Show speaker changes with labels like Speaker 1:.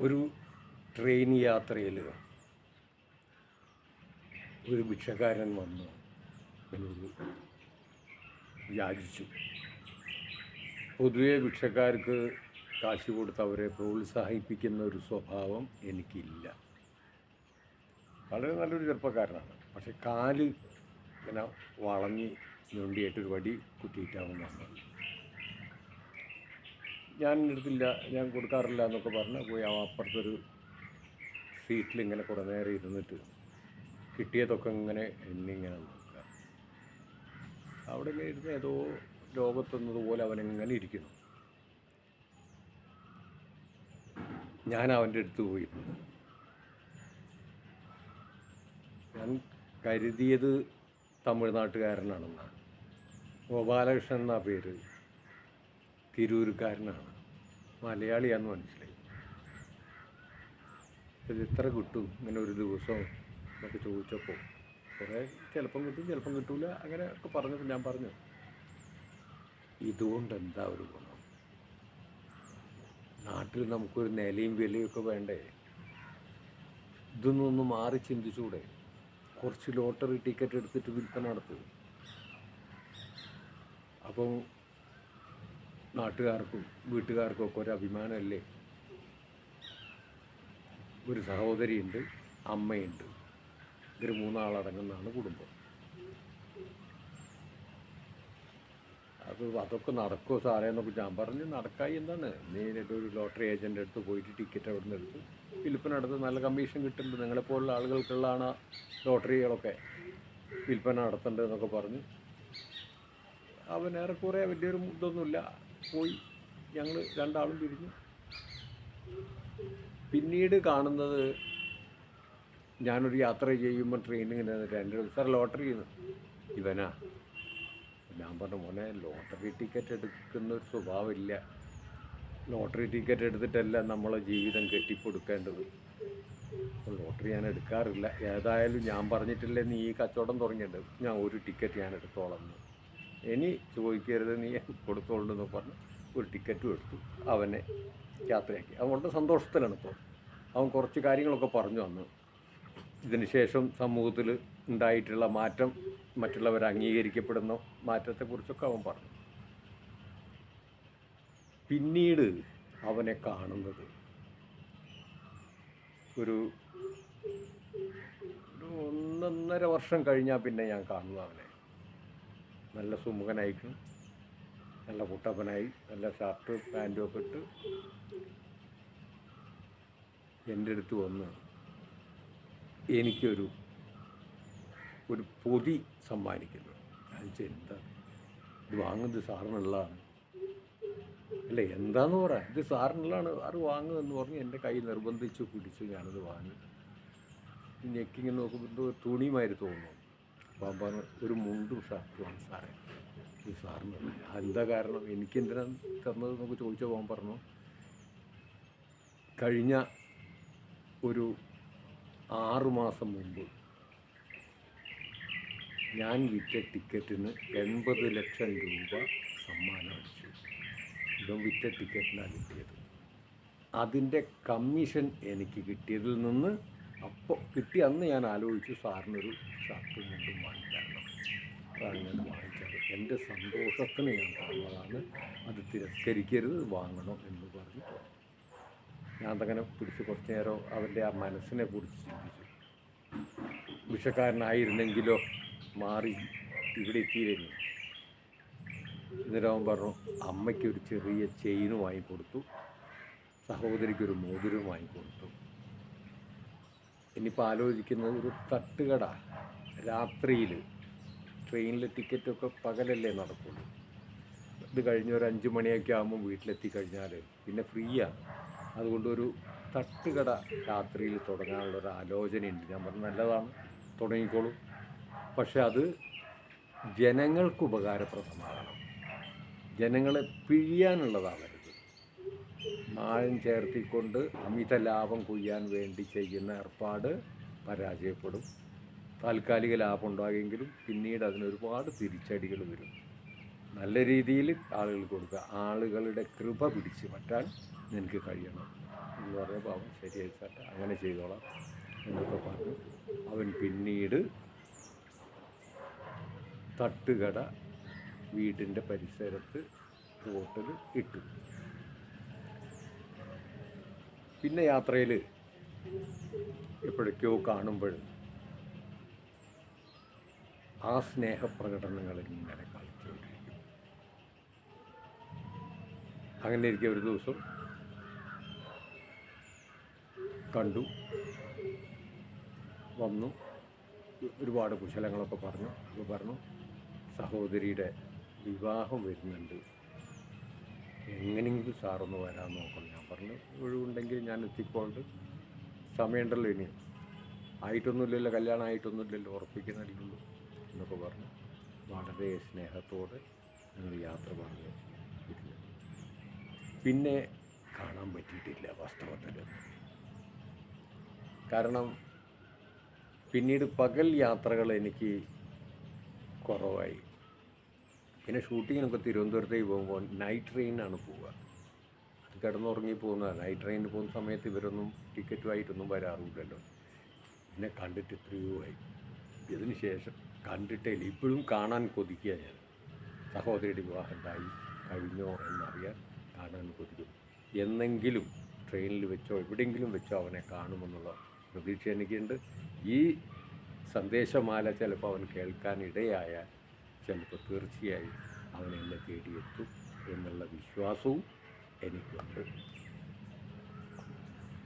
Speaker 1: ഒരു ട്രെയിൻ യാത്രയിൽ ഒരു ഭിക്ഷക്കാരൻ വന്നു എന്നോട് യാചിച്ചു. പൊതുവെ ഭിക്ഷക്കാർക്ക് കാശ് കൊടുത്ത് അവരെ പ്രോത്സാഹിപ്പിക്കുന്ന ഒരു സ്വഭാവം എനിക്കില്ല. വളരെ നല്ലൊരു ചെറുപ്പക്കാരനാണ്. പക്ഷെ കാൽ ഇങ്ങനെ വളഞ്ഞ് ഞൊണ്ടിയായിട്ടൊരു വടി കുത്തിയിട്ടാണ് വന്നത്. ഞാൻ എടുത്തില്ല ഞാൻ കൊടുക്കാറില്ല എന്നൊക്കെ പറഞ്ഞ് പോയി ആ അപ്പുറത്തൊരു സീറ്റിൽ ഇങ്ങനെ കുറേ നേരം ഇരുന്നിട്ട് കിട്ടിയതൊക്കെ ഇങ്ങനെ എന്നിങ്ങനെ നോക്കുക. അവിടെ ഇങ്ങനെ ഇരുന്ന് ഏതോ ലോകത്തെന്നതുപോലെ അവനിങ്ങനെ ഇരിക്കുന്നു. ഞാൻ അവന്റെ അടുത്ത് പോയിരുന്നു ഞാൻ കരുതിയത് തമിഴ്നാട്ടുകാരനാണെന്നാണ്. ഗോപാലകൃഷ്ണൻ എന്നാ പേര്. തിരൂരുകാരനാണ് മലയാളിയാന്ന് മനസ്സിലായി. ഇത് ഇത്ര കിട്ടും? ഇങ്ങനെ ഒരു ദിവസം എന്നൊക്കെ ചോദിച്ചപ്പോൾ കുറേ ചിലപ്പം കിട്ടും ചിലപ്പം കിട്ടൂല. അങ്ങനെ ഒക്കെ പറഞ്ഞപ്പോൾ ഞാൻ പറഞ്ഞു ഇതുകൊണ്ട് എന്താ ഒരു ഗുണം? നാട്ടിൽ നമുക്കൊരു നിലയും വിലയൊക്കെ വേണ്ടേ? ഇതൊന്നും ഒന്ന് മാറി ചിന്തിച്ചൂടെ? കുറച്ച് ലോട്ടറി ടിക്കറ്റ് എടുത്തിട്ട് വിൽപ്പന നടത്തും. അപ്പം നാട്ടുകാർക്കും വീട്ടുകാർക്കും ഒക്കെ ഒരു അഭിമാനമല്ലേ? ഒരു സഹോദരിയുണ്ട് അമ്മയുണ്ട്. ഇവർ മൂന്നാളടങ്ങുന്നതാണ് കുടുംബം. അത് അതൊക്കെ നടക്കുമോ സാറേ എന്നൊക്കെ ഞാൻ പറഞ്ഞു നടക്കായി എന്താണ് നേരിട്ട് ഒരു ലോട്ടറി ഏജന്റ് അടുത്ത് പോയിട്ട് ടിക്കറ്റ് അവിടെ നിന്ന് എടുത്ത്. വിൽപ്പന നടത്ത് നല്ല കമ്മീഷൻ കിട്ടുന്നുണ്ട്. നിങ്ങളെപ്പോലുള്ള ആളുകൾക്കുള്ളതാണ് ലോട്ടറികളൊക്കെ വിൽപ്പന നടത്തേണ്ടതെന്നൊക്കെ പറഞ്ഞ് അവൻ ഏറെക്കുറെ വലിയൊരു ഇതൊന്നുമില്ല. പോയി ഞങ്ങൾ രണ്ടാളും പിരിഞ്ഞു പിന്നീട് കാണുന്നത് ഞാനൊരു യാത്ര ചെയ്യുമ്പോൾ ട്രെയിനിങ്ങനെ ദിവസം എന്റെ സാർ ലോട്ടറി ചെയ്യുന്നു ഇവനാ. ഞാൻ പറഞ്ഞു മോനെ ലോട്ടറി ടിക്കറ്റ് എടുക്കുന്ന ഒരു സ്വഭാവമില്ല. ലോട്ടറി ടിക്കറ്റ് എടുത്തിട്ടല്ല നമ്മളെ ജീവിതം കെട്ടിപ്പൊടുക്കേണ്ടത് ലോട്ടറി ഞാൻ എടുക്കാറില്ല. ഏതായാലും ഞാൻ പറഞ്ഞിട്ടില്ലേ നീ ഈ കച്ചവടം തുടങ്ങിയിട്ടുണ്ട് ഞാൻ ഒരു ടിക്കറ്റ് ഞാൻ എടുത്തോളാം. ഇനി ചോദിക്കരുത് നീ കൊടുത്തോളൂ എന്ന് പറഞ്ഞ് ഒരു ടിക്കറ്റും എടുത്തു. അവനെ യാത്രയാക്കി. അവൻ വളരെ സന്തോഷത്തിലാണ് ഇപ്പോൾ. അവൻ കുറച്ച് കാര്യങ്ങളൊക്കെ പറഞ്ഞു വന്നു ഇതിന് ശേഷം സമൂഹത്തിൽ ഉണ്ടായിട്ടുള്ള മാറ്റം മറ്റുള്ളവർ അംഗീകരിക്കപ്പെടുന്ന മാറ്റത്തെക്കുറിച്ചൊക്കെ അവൻ പറഞ്ഞു. പിന്നീട് അവനെ കാണുന്നത് ഒരു ഒരു ഒന്നൊന്നര വർഷം കഴിഞ്ഞാൽ പിന്നെ ഞാൻ കാണുന്നു അവനെ. നല്ല സുമുഖനായിരിക്കും. നല്ല കുട്ടപ്പനായി നല്ല ഷർട്ട് പാന്റും ഒക്കെ ഇട്ട് എന്റെ അടുത്ത് വന്ന് എനിക്കൊരു ഒരു പൊതി സമ്മാനിക്കുന്നു. ഞാൻ എന്താ? ഇത് വാങ്ങുന്നത് സാറിനുള്ളതാണ്. അല്ല എന്താന്ന് പറയാം ഇത് സാറിനുള്ളതാണ്. സാറ് വാങ്ങുമെന്ന് പറഞ്ഞ് എന്റെ കൈ നിർബന്ധിച്ച് പിടിച്ച് ഞാനത് വാങ്ങി. ഞെക്കിങ്ങനെ നോക്കുമ്പോൾ എന്തോ തുണിയുമായിട്ട് തോന്നുന്നു. പറഞ്ഞു ഒരു മുണ്ടും ഷർട്ടുമാണ് സാറേ. ഈ സാറിന് എന്താ കാരണം? എനിക്കെന്തിനാണ് തന്നത്? നമുക്ക് ചോദിച്ചപ്പോൾ പോകാൻ പറഞ്ഞു കഴിഞ്ഞ ഒരു ആറു മാസം മുമ്പ് ഞാൻ വിറ്റ ടിക്കറ്റിന് എൺപത് ലക്ഷം രൂപ സമ്മാനം അടിച്ചു. ഇതും വിറ്റ ടിക്കറ്റിനാണ് കിട്ടിയത്. അതിന്റെ കമ്മീഷൻ എനിക്ക് കിട്ടിയതിൽ നിന്ന് അപ്പോൾ കിട്ടി. അന്ന് ഞാൻ ആലോചിച്ചു സാറിനൊരു ഷർട്ടും മുണ്ടും വാങ്ങിക്കാറുണ്ട് അതാണ് ഞാൻ വാങ്ങിച്ചത്. എന്റെ സന്തോഷത്തിന് ഞാൻ പറഞ്ഞതാണ് അത് തിരസ്കരിക്കരുത് വാങ്ങണം എന്ന് പറഞ്ഞു ഞാൻ അതങ്ങനെ പിടിച്ച് കുറച്ച് നേരം അവന്റെ ആ മനസ്സിനെ കുറിച്ച് ചിന്തിച്ചു. വിഷക്കാരനായിരുന്നെങ്കിലോ മാറി ഇവിടെ എത്തിയിരുന്നു. എന്നിട്ട് പറഞ്ഞു അമ്മയ്ക്ക് ഒരു ചെറിയ ചെയിനും വാങ്ങിക്കൊടുത്തു. സഹോദരിക്കൊരു മോതിരവും വാങ്ങിക്കൊടുത്തു. ഇനിയിപ്പോൾ ആലോചിക്കുന്നത് ഒരു തട്ടുകട. രാത്രിയിൽ ട്രെയിനിലെ ടിക്കറ്റൊക്കെ പകലല്ലേ നടക്കുള്ളൂ. ഇത് കഴിഞ്ഞ് ഒരു അഞ്ച് മണിയൊക്കെ ആകുമ്പോൾ വീട്ടിലെത്തി കഴിഞ്ഞാൽ പിന്നെ ഫ്രീയാണ്. അതുകൊണ്ട് ഒരു തട്ടുകട രാത്രിയിൽ തുടങ്ങാനുള്ള ഒരു ആലോചനയുണ്ട്. ഞാൻ പറഞ്ഞു നല്ലതാണ് തുടങ്ങിക്കോളൂ. പക്ഷെ അത് ജനങ്ങൾക്ക് ഉപകാരപ്രദമാകണം. ജനങ്ങളെ പിഴിയാനുള്ളതാവരുത്. മായം ചേർത്തിക്കൊണ്ട് അമിത ലാഭം കൊയ്യാൻ വേണ്ടി ചെയ്യുന്ന ഏർപ്പാട് പരാജയപ്പെടും. താൽക്കാലിക ലാഭം ഉണ്ടാകുമെങ്കിലും പിന്നീട് അതിനൊരുപാട് തിരിച്ചടികൾ വരും. നല്ല രീതിയിൽ ആളുകൾ കൊടുക്കുക. ആളുകളുടെ കൃപ പിടിച്ച് പറ്റാൻ നിനക്ക് കഴിയണം എന്ന് പറഞ്ഞ പാവം ശരിയായി അങ്ങനെ ചെയ്തോളാം എന്നൊക്കെ പറഞ്ഞു. അവൻ പിന്നീട് തട്ടുകട വീടിന്റെ പരിസരത്ത് ഹോട്ടൽ ഇട്ടു. പിന്നെ യാത്രയിൽ എപ്പോഴൊക്കെയോ കാണുമ്പോൾ ആ സ്നേഹപ്രകടനങ്ങൾ ഇങ്ങനെ കളിച്ചുകൊണ്ടിരിക്കും. അങ്ങനെ ഇരിക്കെ ഒരു ദിവസം കണ്ടു വന്നു ഒരുപാട് കുശലങ്ങളൊക്കെ പറഞ്ഞു. അപ്പോൾ പറഞ്ഞു സഹോദരിയുടെ വിവാഹം വരുന്നുണ്ട്. എങ്ങനെയെങ്കിലും സാറൊന്ന് വരാൻ നോക്കണം. ഞാൻ പറഞ്ഞു ഒഴിവുണ്ടെങ്കിൽ ഞാൻ എത്തിക്കൊണ്ട് സമയമുണ്ടല്ലോ ഇനി. ആയിട്ടൊന്നുമില്ലല്ലോ കല്യാണം ആയിട്ടൊന്നുമില്ലല്ലോ ഉറപ്പിക്കുന്നില്ലല്ലോ എന്നൊക്കെ പറഞ്ഞു. വളരെ സ്നേഹത്തോടെ ഞങ്ങൾ യാത്ര പറഞ്ഞു. ഇരുന്നു പിന്നെ കാണാൻ പറ്റിയിട്ടില്ല വാസ്തവത്തിൽ കാരണം പിന്നീട് പകൽ യാത്രകൾ എനിക്ക് കുറവായി. പിന്നെ ഷൂട്ടിങ്ങിനൊക്കെ തിരുവനന്തപുരത്തേക്ക് പോകുമ്പോൾ നൈറ്റ് ട്രെയിനാണ് പോവുക. അത് കിടന്നുറങ്ങി പോകുന്നതാണ് നൈറ്റ് ട്രെയിനിൽ പോകുന്ന സമയത്ത് ഇവരൊന്നും ടിക്കറ്റുമായിട്ടൊന്നും വരാറില്ലല്ലോ പിന്നെ കണ്ടിട്ട് എത്രയോ ആയി. ഇതിന് ശേഷം കണ്ടിട്ടേ ഇപ്പോഴും കാണാൻ കൊതിക്കുക ഞാൻ. സഹോദരിയുടെ വിവാഹം ഉണ്ടായി കഴിഞ്ഞോ എന്നറിയാൻ കാണാൻ കൊതിക്കും. എന്നെങ്കിലും ട്രെയിനിൽ വെച്ചോ എവിടെയെങ്കിലും വെച്ചോ അവനെ കാണുമെന്നുള്ള പ്രതീക്ഷ എനിക്കുണ്ട്. ഈ സന്ദേശമാല ചിലപ്പോൾ അവൻ കേൾക്കാൻ ഇടയായാൽ ചിലപ്പോൾ തീർച്ചയായും അവനെന്നെ തേടിയെത്തും എന്നുള്ള വിശ്വാസവും എനിക്കുണ്ട്.